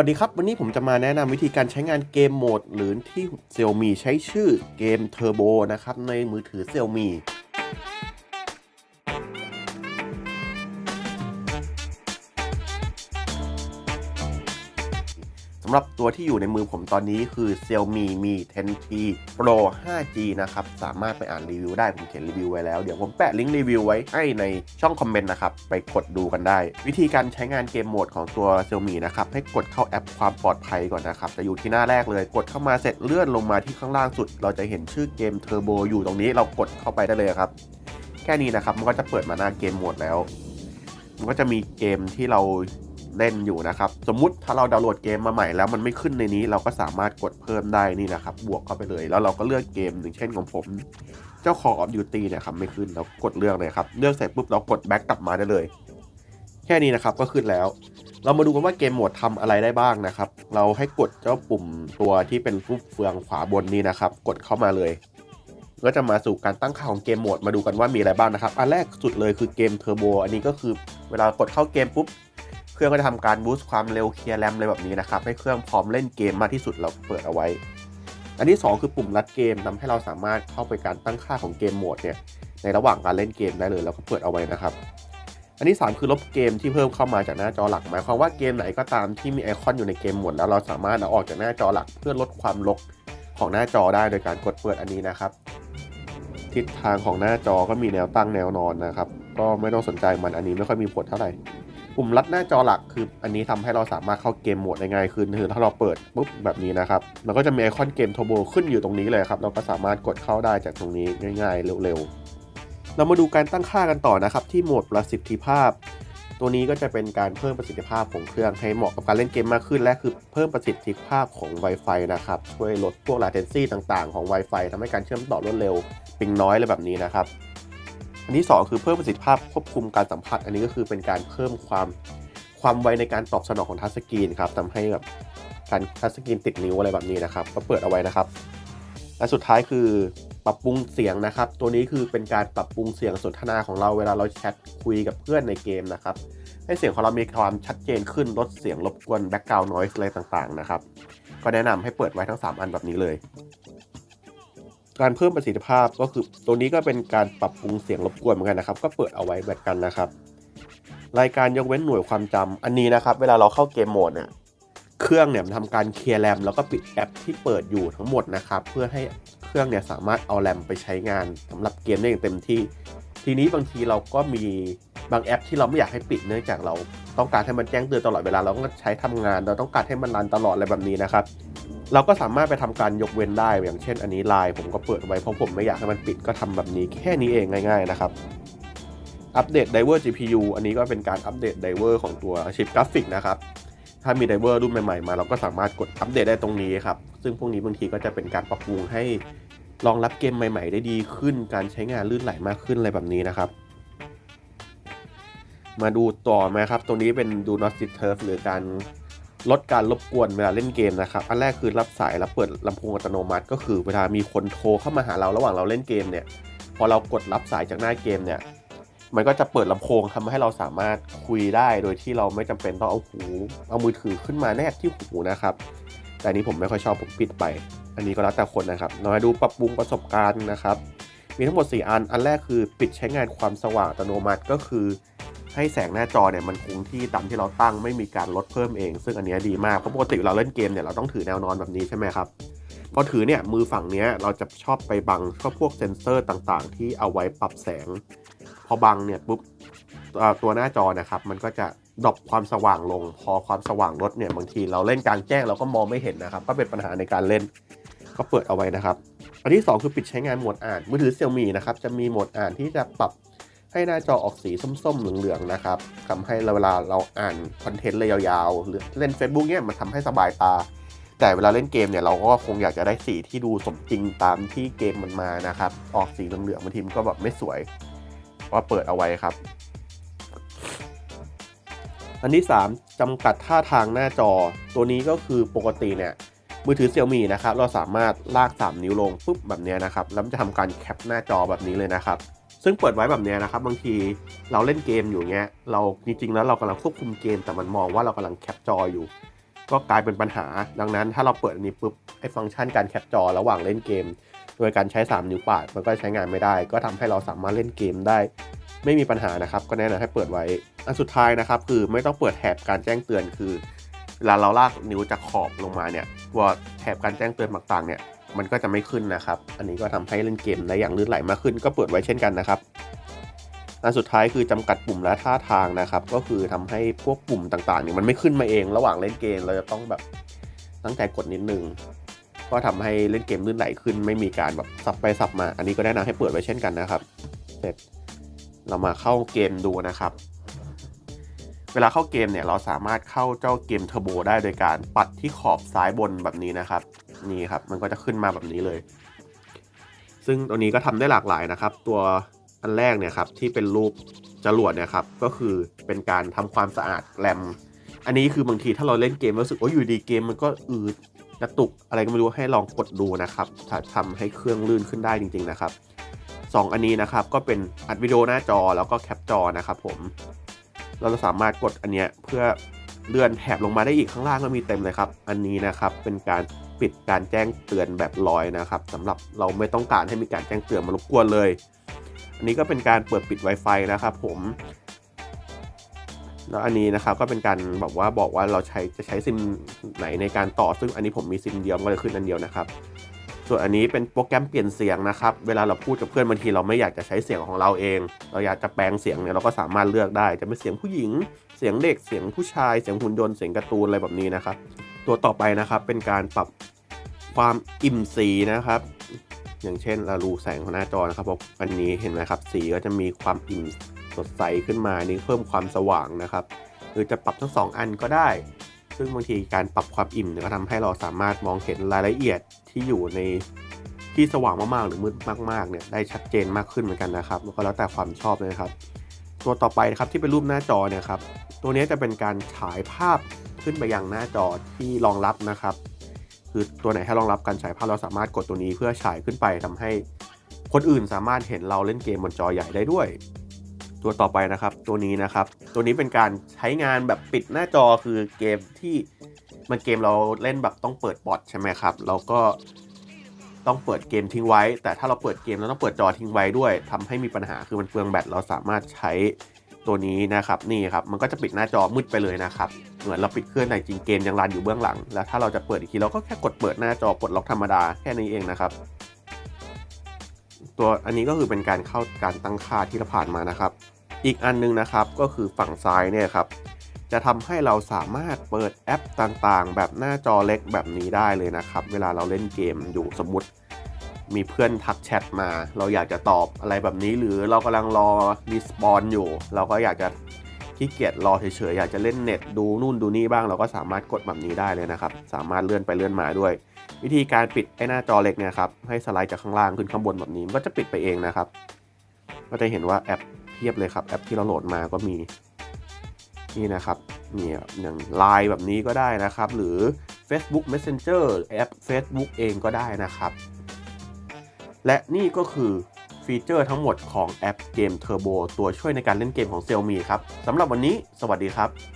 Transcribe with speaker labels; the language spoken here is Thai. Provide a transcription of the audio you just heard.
Speaker 1: วัสดีครับ วันนี้ผมจะมาแนะนำวิธีการใช้งานเกมโหมด หรือที่ Xiaomi ใช้ชื่อเกม Turbo นะครับในมือถือ Xiaomi หรับตัวที่อยู่ในมือผมตอนนี้คือ Xiaomi Mi 10T Pro 5G นะครับ สามารถไปอ่านรีวิวได้ผมเขียนรีวิวไว้แล้ว เดี๋ยวผมแปะลิงก์รีวิวไว้ให้ในช่องคอมเมนต์นะครับ ไปกดดูกันได้ วิธีการใช้งานเกมโหมดของตัว Xiaomi นะครับ ให้กดเข้าแอปความปลอดภัยก่อนนะครับ จะอยู่ที่หน้าแรกเลย กดเข้ามาเสร็จเลื่อนลงมาที่ข้างล่างสุด เราจะเห็นชื่อเกม Turbo อยู่ตรงนี้เรากดเข้าไปได้เลยครับ แค่นี้นะครับมันก็จะเปิดมาหน้าเกมโหมดแล้ว มันก็จะมีเกมที่เรา เล่นอยู่นะครับ สมมุติถ้าเราดาวน์โหลดเกมมาใหม่แล้วมันไม่ขึ้นในนี้ เราก็สามารถกดเพิ่มได้นี่นะครับ บวกเข้าไปเลย แล้วเราก็เลือกเกมอย่างเช่นของผม เจ้าของ of Duty เนี่ยครับไม่ขึ้นเรากดเลือกเลยครับ เลือกเสร็จปุ๊บเรากดแบ็กกลับมาได้เลย แค่นี้นะครับก็ขึ้นแล้ว เรามาดูกันว่าเกมโหมดทำอะไรได้บ้างนะครับ เราให้กดเจ้าปุ่มตัวที่เป็นรูปเฟืองขวาบนนี้นะครับ กดเข้ามาเลยก็จะมาสู่การตั้งค่าของเกมโหมดมาดูกันว่ามีอะไรบ้างนะครับ อันแรกสุดเลยคือเกมเทอร์โบอันนี้ก็คือเวลากดเข้าเกมปุ๊บ เครื่องก็จะทำการบูสต์ความเร็วเคลียร์แรมอะไรแบบนี้นะครับ ให้เครื่องพร้อมเล่นเกมมากที่สุดเราเปิดเอาไว้ อันที่ 2 คือปุ่มรัดเกมทำให้เราสามารถเข้าไปการตั้งค่าของเกมโหมดเนี่ยในระหว่างการเล่นเกมได้เลยเราก็เปิดเอาไว้นะครับ อันที่ 3 คือลบเกมที่เพิ่มเข้ามาจากหน้าจอหลักหมายความว่าเกมไหนก็ตามที่มีไอคอนอยู่ในเกมโหมดแล้วเราสามารถเอาออกจากหน้าจอหลักเพื่อลดความรกของหน้าจอได้โดยการกดเปิดอันนี้นะครับ ทิศทางของหน้าจอก็มีแนวตั้งแนวนอนนะครับ ก็ไม่ต้องสนใจมันอันนี้ไม่ค่อยมีผลเท่าไหร่ ปุ่มลัดหน้าจอหลักคือ อันนี้ทำให้เราสามารถเข้าเกมโหมดได้ง่ายขึ้นคือถ้าเราเปิดปุ๊บแบบนี้นะครับมันก็จะมีไอคอนเกมโทโบขึ้นอยู่ตรงนี้เลยครับ เราก็สามารถกดเข้าได้จากตรงนี้ง่ายๆ เร็วๆ เรามาดูการตั้งค่ากันต่อนะครับ ที่โหมดประสิทธิภาพ ตัวนี้ก็จะเป็นการเพิ่มประสิทธิภาพของเครื่องให้เหมาะกับการเล่นเกมมากขึ้น และคือเพิ่มประสิทธิภาพของ Wi-Fi นะครับช่วยลดพวก latency ต่างๆ ของ Wi-Fi ทำให้การเชื่อมต่อรวดเร็วปิงน้อยอะไรแบบนี้นะครับ อันที่ 2 คือเพิ่มประสิทธิภาพควบคุมการสัมผัส อันนี้ก็คือเป็นการเพิ่มความความไวในการตอบสนองของทัชสกรีนครับทำให้แบบการทัชสกรีนติดนิ้วอะไรแบบนี้นะครับ ก็เปิดเอาไว้นะครับ และสุดท้ายคือปรับปรุงเสียงนะครับ ตัวนี้คือเป็นการปรับปรุงเสียงสนทนาของเราเวลาเราแชทคุยกับเพื่อนในเกมนะครับ ให้เสียงของเรามีความชัดเจนขึ้นลดเสียงรบกวนแบ็กกราวน์นอยส์อะไรต่างๆนะครับ ก็แนะนำให้เปิดไว้ทั้ง 3 อันแบบนี้เลย การเพิ่มประสิทธิภาพก็คือตัวนี้ก็เป็นการปรับปรุงเสียงรบกวนเหมือนกันนะครับ ก็เปิดเอาไว้แบบกันนะครับ รายการยกเว้นหน่วยความจำอันนี้นะครับ เวลาเราเข้าเกมโหมดเนี่ยเครื่องเนี่ยมันทำการเคลียร์แรมแล้วก็ปิดแอปที่เปิดอยู่ทั้งหมดนะครับ เพื่อให้เครื่องเนี่ยสามารถเอาแรมไปใช้งานสำหรับเกมได้อย่างเต็มที่ ทีนี้บางทีเราก็มีบางแอปที่เราไม่อยากให้ปิดเนื่องจากเรา ต้องการให้มันแจ้งเตือนตลอดเวลาเราก็ใช้ทำงาน เราต้องการให้มันรันตลอดอะไรแบบนี้นะครับ เราก็สามารถไปทำการยกเว้นได้อย่างเช่น อันนี้ไลน์ผมก็เปิดไว้เพราะผมไม่อยากให้มันปิดก็ทำแบบนี้แค่นี้เองง่าย ๆ นะครับอัปเดตไดเวอร์ GPU อันนี้ก็เป็นการอัปเดตไดเวอร์ของตัวชิปกราฟิกนะครับ ถ้ามีไดเวอร์รุ่นใหม่ๆมา เราก็สามารถกดอัปเดตได้ตรงนี้ครับ ซึ่งพวกนี้บางทีก็จะเป็นการปรับปรุงให้รองรับเกมใหม่ ๆ ได้ดีขึ้น การใช้งานลื่นไหลมากขึ้นอะไรแบบนี้นะครับ มาดูต่อไหมครับ ตรงนี้เป็น Do Not Disturb หรือการ ลดการรบกวนเวลาเล่นเกมนะครับ อันแรกคือรับสายแล้วเปิดลำโพงอัตโนมัติ ก็คือเวลามีคนโทรเข้ามาหาเราระหว่างเราเล่นเกมเนี่ย พอเรากดรับสายจากหน้าเกมเนี่ย มันก็จะเปิดลำโพงทำให้เราสามารถคุยได้ โดยที่เราไม่จำเป็นต้องเอาหูเอามือถือขึ้นมาแนบที่หูนะครับ แต่นนี้ผมไม่ค่อยชอบผมปิดไป อันนี้ก็แล้วแต่คนนะครับเรามาดูปรับปรุงประสบการณ์นะครับ มีทั้งหมด 4 อัน อันแรกคือปิดใช้งานความสว่างอัตโนมัติก็คือ ให้แสงหน้าจอเนี่ยมันคงที่ตามที่เราตั้งไม่มีการลดเพิ่มเอง ซึ่งอันนี้ดีมากเพราะปกติเราเล่นเกมเนี่ยเราต้องถือแนวนอนแบบนี้ใช่ไหมครับพอถือเนี่ยมือฝั่งเนี้ยเราจะชอบไปบังก็พวกเซ็นเซอร์ต่างๆ ที่เอาไว้ปรับแสง พอบังเนี่ยปุ๊บตัวหน้าจอนะครับมันก็จะดรอปความสว่างลง พอความสว่างลดเนี่ยบางทีเราเล่นกลางแจ้งเราก็มองไม่เห็นนะครับ ก็เป็นปัญหาในการเล่นก็เปิดเอาไว้นะครับ อันที่ 2 คือปิดใช้งานโหมดอ่านมือถือเซี่ยมี่นะครับจะมีโหมดอ่านที่จะปรับ ให้หน้าจอออกสีส้มๆ เหลืองๆ นะครับทำให้เวลาเราอ่านคอนเทนต์เลยยาวๆ หรือเล่น Facebook เนี่ยมันทำให้สบายตา แต่เวลาเล่นเกมเนี่ยเราก็คงอยากจะได้สีที่ดูสมจริงตามที่เกมมันมานะครับ ออกสีเหลืองๆบางทีมันก็แบบไม่สวยก็เปิดเอาไว้ครับ อันที่ 3จำกัดท่าทางหน้าจอ ตัวนี้ก็คือปกติเนี่ยมือถือ Xiaomi นะครับ เราสามารถลาก 3 นิ้วลงปุ๊บแบบนี้นะครับ แล้วจะทำการแคปหน้าจอแบบนี้เลยนะครับ ซึ่งเปิดไว้แบบนี้นะครับ บางทีเราเล่นเกมอยู่เงี้ยเราจริงๆแล้วเรากำลังควบคุมเกม แต่มันมองว่าเรากำลังแคปจออยู่ ก็กลายเป็นปัญหา ดังนั้นถ้าเราเปิดอันนี้ปุ๊บไอ้ฟังก์ชันการแคปจอระหว่างเล่นเกม โดยการใช้ 3 นิ้วปาดมันก็ใช้งานไม่ได้ ก็ทำให้เราสามารถเล่นเกมได้ ไม่มีปัญหานะครับ ก็แนะนำให้เปิดไว้อันสุดท้ายนะครับ คือไม่ต้องเปิดแถบการแจ้งเตือนคือเวลาเราลากนิ้วจากขอบลงมาเนี่ยตัวแถบการแจ้งเตือนต่างๆเนี่ย มันก็จะไม่ขึ้นนะครับ อันนี้ก็ทำให้เล่นเกมได้อย่างลื่นไหลมากขึ้น ก็เปิดไว้เช่นกันนะครับอันสุดท้ายคือจำกัดปุ่มและท่าทางนะครับ ก็คือทำให้พวกปุ่มต่างๆเนี่ยมันไม่ขึ้นมาเองระหว่างเล่นเกมเราจะต้องแบบตั้งใจกดนิดนึงก็ทำให้เล่นเกมลื่นไหลขึ้น ไม่มีการแบบสับไปสับมา อันนี้ก็แนะนำให้เปิดไว้เช่นกันนะครับ เสร็จเรามาเข้าเกมดูนะครับ เวลาเข้าเกมเนี่ยเราสามารถเข้าเจ้าเกมเทอร์โบได้โดยการปัดที่ขอบซ้ายบนแบบนี้นะครับ นี่ครับ มันก็จะขึ้นมาแบบนี้เลย ซึ่งตัวนี้ก็ทำได้หลากหลายนะครับ ตัวอันแรกเนี่ยครับที่เป็นรูปจรวดเนี่ยครับก็คือเป็นการทำความสะอาดแรม อันนี้คือบางทีถ้าเราเล่นเกมรู้สึกว่าอยู่ดีเกมมันก็อืดกระตุกอะไรก็ไม่รู้ให้ลองกดดูนะครับถ้าทำให้เครื่องลื่นขึ้นได้จริง ๆนะครับสองอันนี้นะครับก็เป็นอัดวิดีโอหน้าจอแล้วก็แคปจอนะครับผมเราจะสามารถกดอันเนี้ยเพื่อเลื่อนแถบลงมาได้อีกข้างล่างก็มีเต็มเลยครับ อันนี้นะครับเป็นการ ปิดการแจ้งเตือนแบบลอยนะครับสำหรับเราไม่ต้องการให้มีการแจ้งเตือนมารบกวนเลย อันนี้ก็เป็นการเปิดปิด Wi-Fi นะครับผมแล้วอันนี้นะครับก็เป็นการบอกว่าบอกว่าเราใช้จะใช้ซิมไหนในการต่อ ซึ่งอันนี้ผมมีซิมเดียวก็เลยขึ้นอันเดียวนะครับ ส่วนอันนี้เป็นโปรแกรมเปลี่ยนเสียงนะครับ เวลาเราพูดกับเพื่อนบางทีเราไม่อยากจะใช้เสียงของเราเอง เราอยากจะแปลงเสียงเนี่ยเราก็สามารถเลือกได้ จะเป็นเสียงผู้หญิง เสียงเด็ก เสียงผู้ชาย เสียงหุ่นยนต์ เสียงการ์ตูนอะไรแบบนี้นะครับ ตัวต่อไปนะครับเป็นการปรับความอิ่มสีนะครับ อย่างเช่นเราดูแสงของหน้าจอนะครับอันนี้เห็นไหมครับ สีก็จะมีความอิ่มสดใสขึ้นมานี่เพิ่มความสว่างนะครับ หรือจะปรับทั้งสองอันก็ได้ ซึ่งบางทีการปรับความอิ่มก็ทำให้เราสามารถมองเห็นรายละเอียดที่อยู่ในที่สว่างมากๆ หรือมืดมากๆเนี่ยได้ชัดเจนมากขึ้นเหมือนกันนะครับก็แล้วแต่ความชอบเลยนะครับ ตัวต่อไปนะครับที่เป็นรูปหน้าจอเนี่ยครับตัวนี้จะเป็นการฉายภาพ ขึ้นไปยังหน้าจอที่รองรับนะครับ คือตัวไหนให้รองรับการฉายภาพเราสามารถกดตัวนี้เพื่อฉายขึ้นไปทำให้คนอื่นสามารถเห็นเราเล่นเกมบนจอใหญ่ได้ด้วย ตัวต่อไปนะครับ ตัวนี้นะครับ ตัวนี้เป็นการใช้งานแบบปิดหน้าจอคือเกมที่มันเกมเราเล่นแบบต้องเปิดบอทใช่ไหมครับเราก็ต้องเปิดเกมทิ้งไว้ แต่ถ้าเราเปิดเกมแล้วต้องเปิดจอทิ้งไว้ด้วยทำให้มีปัญหาคือมันเปลืองแบตเราสามารถใช้ ตัวนี้นะครับนี่ครับมันก็จะปิดหน้าจอมืดไปเลยนะครับเหมือนเราปิดเครื่องแต่จริงเกมยังรันอยู่เบื้องหลัง แล้วถ้าเราจะเปิดอีกทีเราก็แค่กดเปิดหน้าจอปลดล็อกธรรมดาแค่นี้เองนะครับ ตัวอันนี้ก็คือเป็นการเข้าการตั้งค่าที่เราผ่านมานะครับ อีกอันนึงนะครับก็คือฝั่งซ้ายเนี่ยครับจะทำให้เราสามารถเปิดแอปต่างๆ แบบหน้าจอเล็กแบบนี้ได้เลยนะครับ เวลาเราเล่นเกมอยู่สมมติ มีเพื่อนทักแชทมา เราอยากจะตอบอะไรแบบนี้ หรือเรากำลังรอรีสปอนอยู่ เราก็อยากจะขี้เกียจรอเฉยๆอยากจะเล่นเน็ตดูนู่นดูนี่บ้าง เราก็สามารถกดแบบนี้ได้เลยนะครับ สามารถเลื่อนไปเลื่อนมาด้วย วิธีการปิดไอ้หน้าจอเล็กเนี่ยครับให้สไลด์จากข้างล่างขึ้นข้างบนแบบนี้มันก็จะปิดไปเองนะครับ ก็จะเห็นว่าแอปเทียบเลยครับแอปที่เราโหลดมาก็มีนี่นะครับเนี่ยอย่าง Line แบบนี้ก็ได้นะครับ หรือ Facebook Messenger แอป Facebook เองก็ได้นะครับ และนี่ก็คือฟีเจอร์ทั้งหมดของแอปเกม Turbo ตัวช่วยในการเล่นเกมของ Xiaomi ครับสำหรับวันนี้ สวัสดีครับ